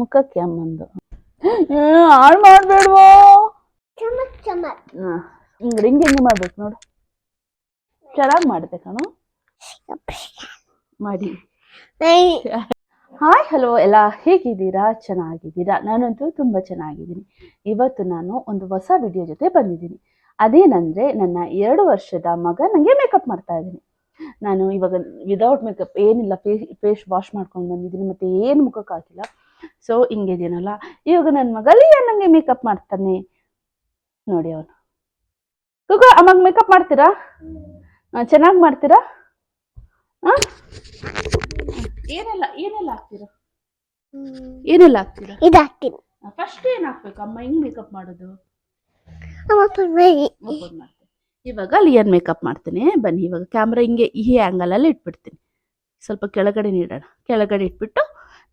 ಮುಖಕ್ಕೆ ಅಮ್ಮಂದು. ಹಾಳು ಮಾಡಬೇಡವೋ. ಚಮಕ್ ಚಮಕ್ ಹಿಂಗೆ ರಿಂಗ್ ಹಿಂಗೆ ಮಾಡ್ಬೇಕು ನೋಡು. ಚೆನ್ನಾಗಿ ಮಾಡಿದೆ ಕಣೋ. ಮಾಡಿ. ಹಾಯ್ ಹಲೋ ಎಲ್ಲ ಹೇಗಿದ್ದೀರಾ? ಚೆನ್ನಾಗಿದ್ದೀರಾ? ನಾನಂತೂ ತುಂಬ ಚೆನ್ನಾಗಿದ್ದೀನಿ. ಇವತ್ತು ನಾನು ಒಂದು ಹೊಸ ವಿಡಿಯೋ ಜೊತೆ ಬಂದಿದ್ದೀನಿ. ಅದೇನಂದರೆ ನನ್ನ ಎರಡು ವರ್ಷದ ಮಗ ನನಗೆ ಮೇಕಪ್ ಮಾಡ್ತಾ ಇದ್ದೀನಿ. ನಾನು ಇವಾಗ ವಿದೌಟ್ ಮೇಕಪ್ ಏನಿಲ್ಲ ಫೇಸ್ ಫೇಸ್ ವಾಶ್ ಮಾಡ್ಕೊಂಡು ಬಂದಿದ್ದೀನಿ. ಮತ್ತೆ ಏನು ಮುಖಕ್ಕೆ ಹಾಕಿಲ್ಲ. ಸೊ ಹಿಂಗಿದೀನಲ್ಲ ಇವಾಗ ನನ್ನ ಮಗ ಲಿಯಾ ನನಗೆ ಮೇಕಪ್ ಮಾಡ್ತಾನೆ? ನೋಡಿ ಅವನು. ಕುಗು ಅಮ್ಮಗೆ ಮೇಕಪ್ ಮಾಡ್ತೀರಾ? ಚೆನ್ನಾಗಿ ಮಾಡ್ತೀರಾ? ಏನೆಲ್ಲ ಏನೆಲ್ಲ ಹಾಕ್ತೀರಾ? ಏನೆಲ್ಲ ಹಾಕ್ತೀರಾ? ಇದಾಗ್ತೀನಿ ಫಸ್ಟ್ ಏನ್ ಹಾಕ್ಬೇಕು? ಅಮ್ಮ ಹೆಂಗ್ ಮೇಕಪ್ ಮಾಡೋದು? ಇವಾಗ ಲಿಯನ್ ಮೇಕಪ್ ಮಾಡ್ತೀನಿ? ಬನ್ನಿ ಇವಾಗ ಕ್ಯಾಮ್ರಾ ಹಿಂಗೆ ಈ ಆ್ಯಂಗಲಲ್ಲಿ ಇಟ್ಬಿಡ್ತೀನಿ. ಸ್ವಲ್ಪ ಕೆಳಗಡೆ ನೀಡೋಣ. ಕೆಳಗಡೆ ಇಟ್ಬಿಟ್ಟು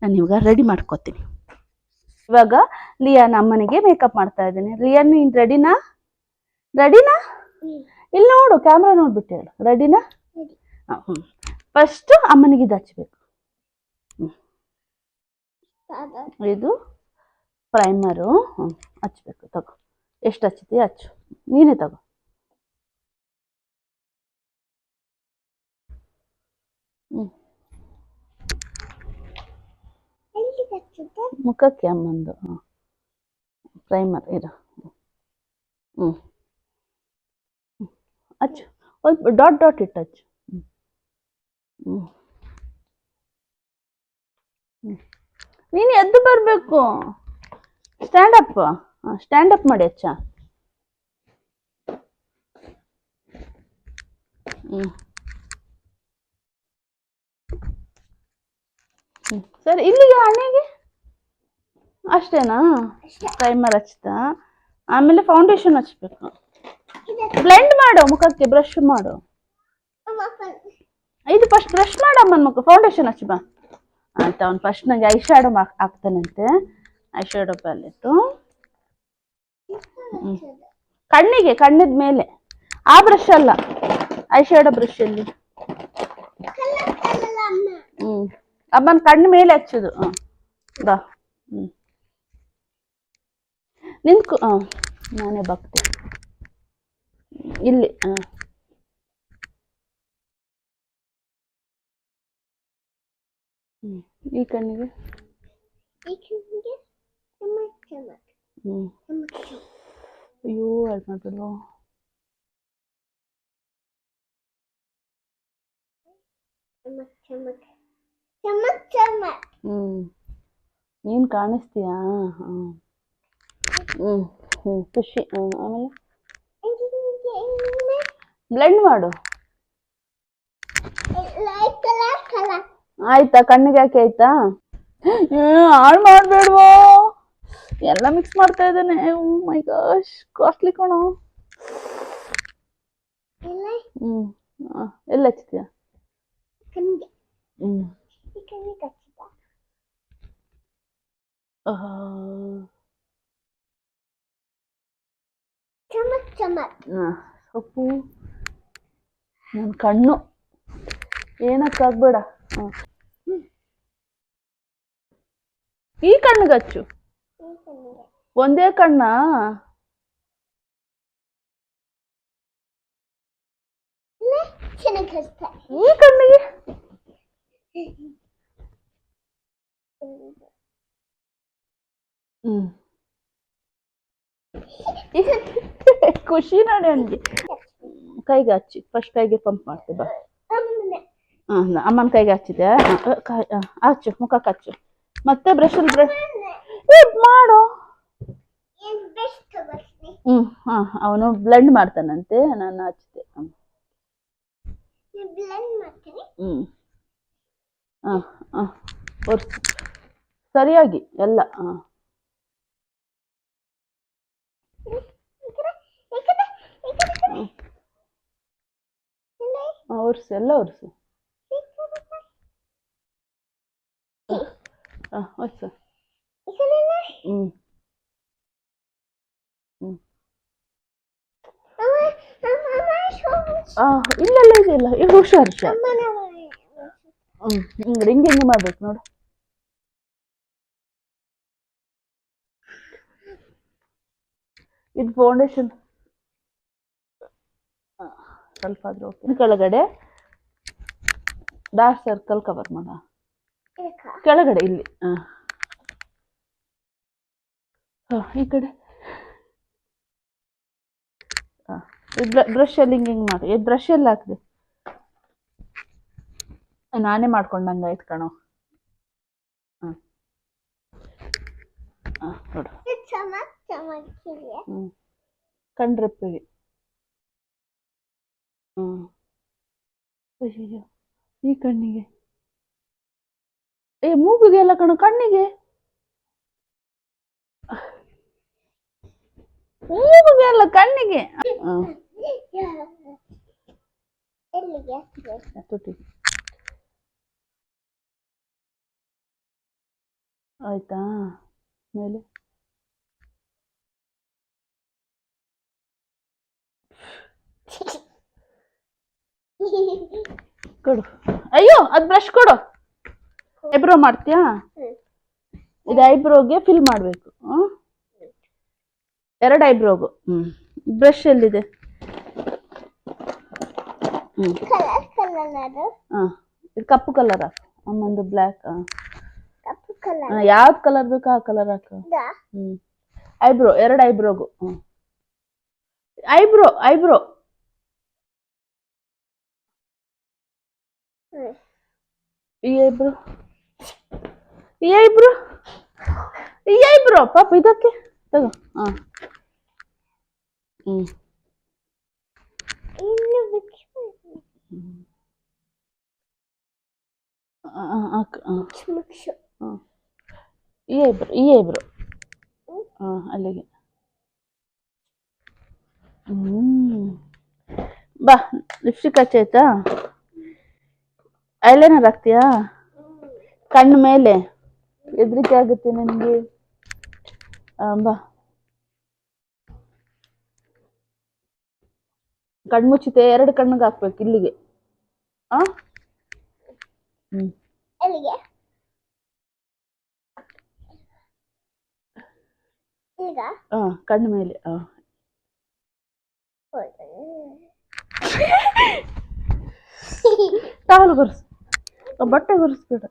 ನಾನು ಇವಾಗ ರೆಡಿ ಮಾಡ್ಕೋತೀನಿ. ಇವಾಗ ಲಿಯಾನ್ ಅಮ್ಮನಿಗೆ ಮೇಕಪ್ ಮಾಡ್ತಾ ಇದ್ದೀನಿ. ಲಿಯನ್ ನೀನು ರೆಡಿನಾ ರೆಡಿನಾ ಇಲ್ಲಿ ನೋಡು ಕ್ಯಾಮ್ರಾ ನೋಡ್ಬಿಟ್ಟು ಹೇಳು. ರೆಡಿನಾ. ಹ್ಞೂ ಫಸ್ಟು ಅಮ್ಮನಿಗೆ ಇದು ಹಚ್ಬೇಕು. ಇದು ಪ್ರೈಮರು ಹ್ಞೂ ಹಚ್ಬೇಕು ತಗೋ. ಎಷ್ಟು ಹಚ್ಚಿತಿ ಹಚ್ಚು. ನೀನೇ ತಗೋ. ಹ್ಞೂ ಎಲ್ಲಿ ಹಚ್ಚುತ್ತೆ ಮುಖಕ್ಕೆ ಅಮ್ಮಂದು ಪ್ರೈಮರ್ ಇರು. ಹ್ಞೂ ಅಚ್ಚು. ಒಂದು ಡಾಟ್ ಡಾಟ್ ಇಟ್ಟು ಅಚ್ಚು. ಹ್ಞೂ ನೀನು ಎದ್ದು ಬರಬೇಕು. ಸ್ಟ್ಯಾಂಡ್ ಅಪ್ ಹಾಂ ಅಪ್ ಮಾಡಿ ಅಚ್ಚ. ಹ್ಞೂ ಸರಿ ಇಲ್ಲಿಗೆ ಹಣೆಗೆ? ಅಷ್ಟೇನಾ? ಪ್ರೈಮರ್ ಹಚ್ತಾ ಆಮೇಲೆ ಫೌಂಡೇಶನ್ ಹಚ್ಬೇಕು. ಬ್ಲೆಂಡ್ ಮಾಡು ಮುಖಕ್ಕೆ ಬ್ರಷ್ ಮಾಡು. ಇದು ಫಸ್ಟ್ ಬ್ರಷ್ ಮಾಡಮ್ಮನ ಮುಖ ಫೌಂಡೇಶನ್ ಹಚ್ಚಿ ಬಾ. ಆಯ್ತು ಅವ್ನು ಫಸ್ಟ್ ನನಗೆ ಐ ಶ್ಯಾಡೋ ಹಾಕ್ತಾನಂತೆ. ಐ ಶ್ಯಾಡೋ ಪ್ಯಾಲೆಟು ಕಣ್ಣಿಗೆ ಕಣ್ಣಿದ ಮೇಲೆ ಆ ಬ್ರಷ್ ಅಲ್ಲ ಐ ಶ್ಯಾಡೋ ಬ್ರಷ್ ಅಲ್ಲಿ ಕಲ್ಲಲ್ಲ ಅಮ್ಮ ಹ್ಞೂ ಅಮ್ಮನ ಕಣ್ಣು ಮೇಲೆ ಹಚ್ಚೋದು ಹಾಂ ಬಾ ಹ್ಞೂ ನಿಂತ್ಕೊ ಹಾಂ ನಾನೇ ಬಾಕ್ತೆ ಇಲ್ಲಿ ಹಾಂ ಹ್ಞೂ ಈ ಕಣ್ಣಿಗೆ ಈ ಕಣ್ಣಿಗೆ ಚಮಕ್ ಚಮಕ್ ಹ್ಞೂ ಚಮಕ್ ಚಮಕ್ ಅಯ್ಯೋ ಅದು ಮಾಡ್ಬಿಡುವ ಚಮಕ್ ಚಮಕ್ ಚಮಕ್ ಚಮಕ್ ಹ್ಞೂ ನೀನು ಕಾಣಿಸ್ತೀಯಾ? ಹಾಂ ಹ್ಞೂ ಹ್ಞೂ ಖುಷಿ. ಹ್ಞೂ ಆಮೇಲೆ? ಬ್ಲೆಂಡ್ ಮಾಡು. ಆಯ್ತಾ? ಕಣ್ಣಿಗೆ ಯಾಕೆ ಆಯ್ತಾ? ಹಾಳು ಮಾಡಬೇಡವೋ. ಎಲ್ಲ ಮಿಕ್ಸ್ ಮಾಡ್ತಾ ಇದ್ದಾನೆ. ಮೈ ಗಾಶ್ ಕಾಸ್ಟ್ಲಿ ಕಣೋ. ಹ್ಮ್. ಹ್ಞೂ ಎಲ್ಲ ಹಚ್ತೀಯ ಹ್ಞೂ ಈ ಕಣ್ಣಿಗೆ ಹಚ್ಚಿದ ಚಮಕ್ ಚಮಕ್ ಸೊಪ್ಪು ನನ್ನ ಕಣ್ಣು ಏನಕ್ಕಾಗ್ಬೇಡ ಹಾಂ ಈ ಕಣ್ಣಿಗೆ ಹಚ್ಚು ಈ ಕಣ್ಣಿಗೆ ಒಂದೇ ಕಣ್ಣ ಇಲ್ಲ ಚೆನ್ನಾಗಿ ಹಚ್ತಾ ಈ ಕಣ್ಣಿಗೆ ಹ್ಞೂ ಖುಷಿ ನೋಡಿ ಅವನಿಗೆ ಕೈಗೆ ಹಚ್ಚಿ ಫಸ್ಟ್ ಕೈಗೆ ಪಂಪ್ ಮಾಡ್ತೆ ಬಾ. ಅಮ್ಮನೆ ಹಾಂ ಅಮ್ಮನ ಕೈಗೆ ಹಚ್ಚಿದೆ. ಹಚ್ಚು ಮುಖಕ್ಕೆ ಹಚ್ಚು. ಮತ್ತೆ ಬ್ರಷಲ್ಲಿ ಬ್ರಷ್ ಮಾಡು. ಹ್ಮ್ ಹಾ ತಗೋತೀನಿ ಹ್ಞೂ ಹಾಂ ಅವನು ಬ್ಲೆಂಡ್ ಮಾಡ್ತಾನಂತೆ ನಾನು ಹಚ್ಚಿದೆ ಹ್ಮ್. ಹ್ಞೂ ಹಾಂ ಹಾಂ. ಒರ್ಸು. ಸರಿಯಾಗಿ ಎಲ್ಲ ಹಾಂ ಒರ್ಸು ಎಲ್ಲ ಒರ್ಸು. ಹಾಂ ಒರ್ಸು. ಹ್ಞೂ ಹ್ಞೂ ಅಮ್ಮ, ಅಮ್ಮ, ಅಮ್ಮ, ಹಾಂ ಇಲ್ಲ ಇಲ್ಲ ಇಲ್ಲ ಈಗ ಹುಷಾರು. ಹುಷಾರು ಹಿಂಗೆ ಹಿಂಗೆ ಮಾಡ್ಬೇಕು ನೋಡು. ಇದು ಫೌಂಡೇಶನ್ ಸ್ವಲ್ಪ ಆದ್ರೂ ಓಕೆ ಕೆಳಗಡೆ ಡಾರ್ಕ್ ಸರ್ಕಲ್ ಕವರ್ ಮಾಡ ಕೆಳಗಡೆ ಇಲ್ಲಿ. ಈ ಕಡೆ. ಬ್ರಷ್ ಅಲ್ಲಿ ಹಿಂಗೆ ಹಿಂಗೆ ಮಾಡಿ. ಬ್ರಷ್ ಎಲ್ಲ ಹಾಕಿದೆ. ನಾನೇ ಮಾಡ್ಕೊಂಡಂಗೆ ಆಯ್ತು ಕಣೋ ಹಾಂ ಹಾಂ ನೋಡು ಇದು ಚಮಕ್ ಚಮಕಿದೆ ಹ್ಮ್. ಹ್ಞೂ ಅಯ್ಯಯ್ಯೋ, ಈ ಕಣ್ಣಿಗೆ. ಏ, ಮೂಗಿಗೆ ಎಲ್ಲ ಕಣೋ, ಕಣ್ಣಿಗೆ. ಮೂಗಿಗೆ ಅಲ್ಲ, ಕಣ್ಣಿಗೆ. ತುಟಿ ಆಯ್ತಾ? ಮೇಲೆ. ಕೊಡು. ಅಯ್ಯೋ ಅದು ಬ್ರಷ್ ಕೊಡು. ಐಬ್ರೋ ಮಾಡ್ತೀಯಾ? ಇದು ಐಬ್ರೋಗೆ ಫಿಲ್ ಮಾಡಬೇಕು. ಎರಡು ಐಬ್ರೋಗು ಹ್ಞೂ ಬ್ರಷ್ ಎಲ್ಲಿದೆ? ಹ್ಞೂ ಹಾಂ. ಇದು ಕಪ್ಪು ಕಲರ್ ಹಾಕು. ಅಮ್ಮಂದು ಬ್ಲ್ಯಾಕ್ ಹಾಂ. ಯಾವ್ದು ಕಲರ್ ಬೇಕು ಆ ಕಲರ್ ಹಾಕು. ಹ್ಞೂ ಐಬ್ರೋ ಎರಡು ಐಬ್ರೋಗು ಹ್ಞೂ ಐಬ್ರೋ ಐಬ್ರೋ ಐಬ್ರೋ ಈ ಐಬ್ರೋ ಪಾಪ ಇದಕ್ಕೆ? ತಗೋ. ಹಾಂ ಹ್ಮ್. ಈ ಐಬ್ರೋ ಈ ಬ್ರೋ ಹಾಂ ಅಲ್ಲಿಗೆ. ಹ್ಞೂ ಬಾ ಲಿಪ್ಸ್ಟಿಕ್ ಹಚ್ಚಾಯ್ತಾ ಐಲೈನರ್ ಹಾಕ್ತೀಯಾ? ಕಣ್ಣು ಮೇಲೆ. ಹೆದ್ರಿಕೆ ಆಗುತ್ತೆ ನನಗೆ. ಬಾ. ಕಣ್ಣು ಮುಚ್ಚಿತೆ ಎರಡು ಕಣ್ಣಿಗೆ ಹಾಕ್ಬೇಕು ಇಲ್ಲಿಗೆ. ಆ? ಹ್ಮ್. ಹಾ ಕಣ್ಣು ಮೇಲೆ ಹಾಂ ಟವಲ್ ಗುರ್ಸ್. ಬಟ್ಟೆ ಗುರ್ಸ್ಬೇಡ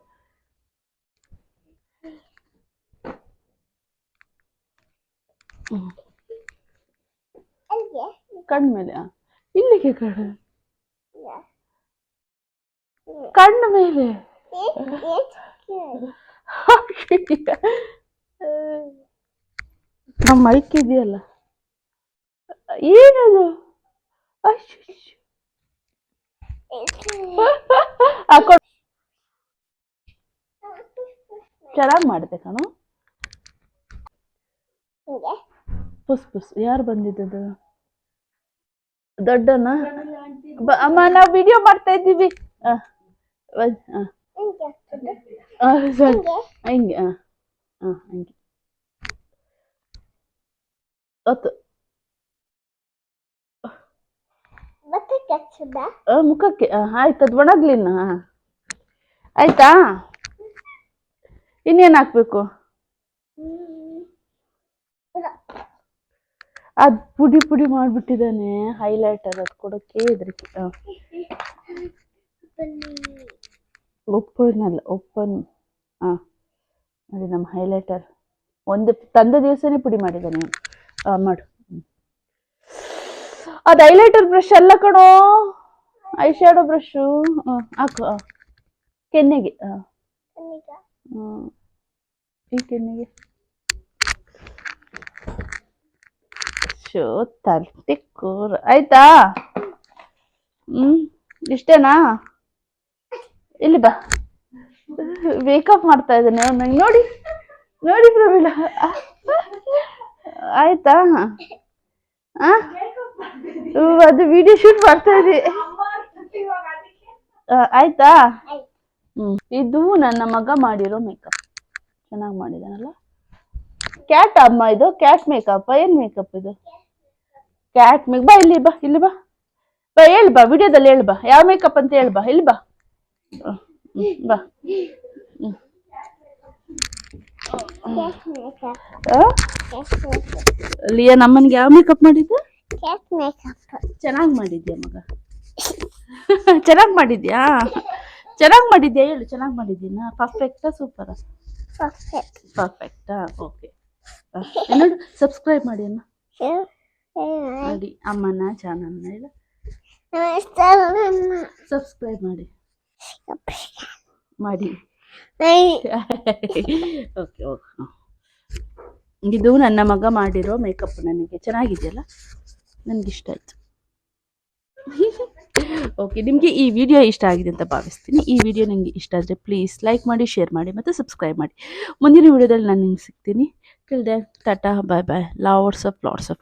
ಎಲ್ಲಿಗೆ ಕಣ್ಣು ಮೇಲೆ ಆ. ಇಲ್ಲಿಗೆ ಕಣ್ಣು ಈಗ ಕಣ್ಣು ಮೇಲೆ. ಏನ್ ಏನ್ ನಮ್ಮ ಮೈಕ್ ಇದೆಯಲ್ಲ? ಏನದು? ಅಶ್ಶ್. ಹಾಕೊಂಡು ಚೆನ್ನಾಗಿ ಮಾಡಿದೆ ಕಣ. ಪುಸ್ ಪುಸ್. ಯಾರು ಬಂದಿದ್ದದು? ದೊಡ್ಡನ ಅಮ್ಮ ನಾವು ವಿಡಿಯೋ ಮಾಡ್ತಾ ಇದ್ದೀವಿ. ಹಿಂಗೆ. ಹಿಂಗೆ? ಒತ್ತು. ಮುಖಕ್ಕೆ ಆಯ್ತು ಅದು ಒಣಗ್ಲಿನ ಆಯ್ತಾ? ಇನ್ನೇನು ಹಾಕ್ಬೇಕು? ಅದು ಪುಡಿ ಪುಡಿ ಮಾಡಿಬಿಟ್ಟಿದ್ದಾನೆ ಹೈಲೈಟರ್ ಅದು ಕೊಡೋಕ್ಕೆ ಹೆದರಿಕೆ ಹಾಂ ಒಪ್ಪನ್ ಹಾಂ ನೋಡಿ ನಮ್ಮ ಹೈಲೈಟರ್ ಒಂದು ತಂದ ದಿವಸನೇ ಪುಡಿ ಮಾಡಿದ್ದಾನೆ. ಮಾಡು. ಅದ್ ಹೈಲೈಟರ್ ಬ್ರಷ್ ಅಲ್ಲ ಕಣೋ. ಐ ಶ್ಯಾಡೋ ಬ್ರಷು ಹಾಕು. ಕೆನ್ನೆಗೆ ಹಾಂ ಈ ಶೋ ತರ್ಟಿ ಕೂರ್ ಆಯ್ತಾ ಹ್ಮ್ ಇಷ್ಟೇನಾ ಇಲ್ಲಿ ಬಾ ಮೇಕಪ್ ಮಾಡ್ತಾ ಇದ್ದಾನೆ ನಂಗೆ ನೋಡಿ ನೋಡಿ ಪ್ರವೀಣ ಆಯ್ತಾ ಅದು ವಿಡಿಯೋ ಶೂಟ್ ಮಾಡ್ತಾ ಇದೆ ಆಯ್ತಾ ಹ್ಮ್ ಇದು ನನ್ನ ಮಗ ಮಾಡಿರೋ ಮೇಕಪ್ ಚೆನ್ನಾಗಿ ಮಾಡಿದಾನಲ್ಲ? ಕ್ಯಾಟ್ ಅಮ್ಮ ಇದು? ಕ್ಯಾಟ್ ಮೇಕಪ್ ಏನ್ ಮೇಕಪ್ ಇದು? ಕ್ಯಾಟ್ ಮೇಕ್ ಬಾ ಇಲ್ಲಿ ಬಾ ಇಲ್ಲಿ ಬಾ. ಬಾ, ಹೇಳ್ ಬಾ, ವಿಡಿಯೋದಲ್ಲಿ ಹೇಳ್ ಬಾ. ಯಾವ ಮೇಕಪ್ ಅಂತ ಹೇಳ್ ಬಾ, ಇಲ್ಲಿ ಬಾ. ಬಾ. ಲಿಯಾ, ನಮ್ಮನಿಗೆ ಯಾವ ಮೇಕಪ್ ಮಾಡಿದ್ದು. ಚೆನ್ನಾಗಿ ಮಾಡಿದ್ಯಾ ಮಗ? ಚೆನ್ನಾಗಿ ಮಾಡಿದ್ಯಾ? ಚೆನ್ನಾಗಿ ಮಾಡಿದ್ಯಾ? ಹೇಳು, ಚೆನ್ನಾಗಿ ಮಾಡಿದ್ದೀನಾ ಪರ್ಫೆಕ್ಟಾ ಸೂಪರಾ Perfect. ಪರ್ಫೆಕ್ಟಾ ಓಕೆ ನೋಡು ಸಬ್ಸ್ಕ್ರೈಬ್ ಮಾಡಿ ಅಮ್ಮ ಮಾಡಿ ಅಮ್ಮನ ಚಾನಲ್ನ ಇಲ್ಲ. ಸಬ್ಸ್ಕ್ರೈಬ್ ಮಾಡಿ. ಮಾಡಿ. ಓಕೆ ಓಕೆ ಇದು ನನ್ನ ಮಗ ಮಾಡಿರೋ ಮೇಕಪ್ ನನಗೆ ಚೆನ್ನಾಗಿದೆಯಲ್ಲ? ನನಗಿಷ್ಟ ಆಯಿತು. ಓಕೆ ನಿಮಗೆ ಈ ವಿಡಿಯೋ ಇಷ್ಟ ಆಗಿದೆ ಅಂತ ಭಾವಿಸ್ತೀನಿ. ಈ ವಿಡಿಯೋ ನಿಮಗೆ ಇಷ್ಟ ಆದರೆ ಪ್ಲೀಸ್ ಲೈಕ್ ಮಾಡಿ ಶೇರ್ ಮಾಡಿ ಮತ್ತು ಸಬ್ಸ್ಕ್ರೈಬ್ ಮಾಡಿ. ಮುಂದಿನ ವಿಡಿಯೋದಲ್ಲಿ ನಾನು ನಿಮ್ಗೆ ಸಿಗ್ತೀನಿ. Till then Tata bye bye lots of lots of